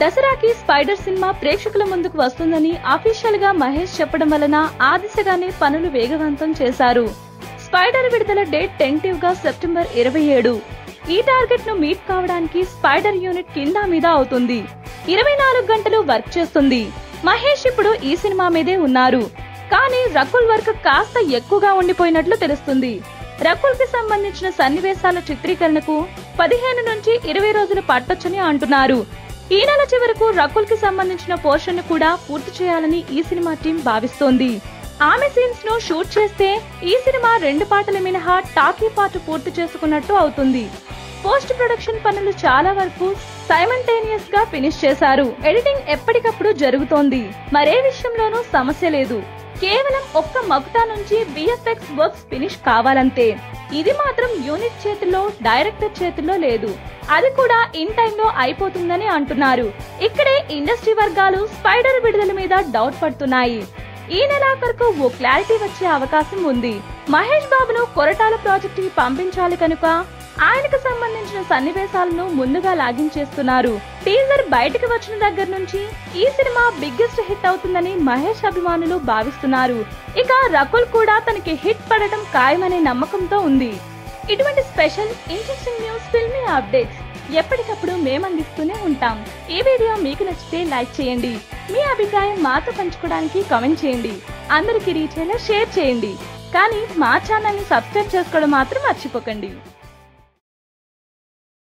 దసరాకి spider cinema ప్రేక్షకుల ముందుకు వస్తుందని అఫీషియల్గా మహేష్ చెప్పడం వలన ఆ దిశగానే పనులు వేగవంతం చేశారు. స్పైడర్ విడుదల డేట్ టెంటివ్గా సెప్టెంబర్ ఇరవై ఏడు. ఈ టార్గెట్ను మీట్ కావడానికి స్పైడర్ యూనిట్ కింద మీద అవుతుంది. ఇరవై నాలుగు గంటలు వర్క్ చేస్తుంది. మహేష్ ఇప్పుడు ఈ సినిమా మీదే ఉన్నారు. కానీ రకుల్ వర్క్ కాస్త ఎక్కువగా ఉండిపోయినట్లు తెలుస్తుంది. రకుల్కి సంబంధించిన సన్నివేశాల చిత్రీకరణకు పదిహేను నుంచి ఇరవై రోజులు పట్టొచ్చని అంటున్నారు. ఈ నెల చివరకు రకుల్కి సంబంధించిన పోర్షన్ను కూడా పూర్తి చేయాలని ఈ సినిమా టీం భావిస్తోంది. ఆమె సీన్స్ను షూట్ చేస్తే ఈ సినిమా రెండు పాటల మినహా టాకీ పార్ట్ పూర్తి చేసుకున్నట్టు అవుతుంది. పోస్ట్ ప్రొడక్షన్ పనులు చాలా వరకు సైమంటేనియస్గా ఫినిష్ చేశారు. ఎడిటింగ్ ఎప్పటికప్పుడు జరుగుతోంది. మరే విషయంలోనూ సమస్య లేదు. కేవలం ఒక్క మకుటా నుంచి విఎఫ్ఎక్స్ వర్క్స్ ఫినిష్ కావాలంతే. ఇది మాత్రం యూనిట్ చేతిలో డైరెక్టర్ చేతిలో లేదు. అది కూడా ఇన్ టైంలో అయిపోతుందని అంటున్నారు. ఇక్కడే ఇండస్ట్రీ వర్గాలు స్పైడర్ విడుదల మీద డౌట్ పడుతున్నాయి. ఈ నెలాఖరుకు ఓ క్లారిటీ వచ్చే అవకాశం ఉంది. మహేష్ బాబును కొరటాల ప్రాజెక్ట్కి పంపించాలి కనుక ఆయనకు సంబంధించిన సన్నివేశాలను ముందుగా లాగించేస్తున్నారు. టీజర్ బయటకు వచ్చిన దగ్గర నుంచి ఈ సినిమా బిగ్గెస్ట్ హిట్ అవుతుందని మహేష్ అభిమానులు భావిస్తున్నారు. ఇక రకుల్ కూడా తనకి హిట్ పడటం ఖాయమనే నమ్మకంతో ఉంది. ఇటువంటి special interesting news filmy updates ఎప్పటికప్పుడు మేము అందిస్తూనే ఉంటాం. ఈ వీడియో మీకు నచ్చితే లైక్ చేయండి. మీ అభిప్రాయం మాతో పంచుకోవడానికి కామెంట్ చేయండి. అందరికీ రీచ్ అయినా షేర్ చేయండి. కానీ మా ఛానల్ని సబ్స్క్రైబ్ చేసుకోవడం మాత్రం మర్చిపోకండి.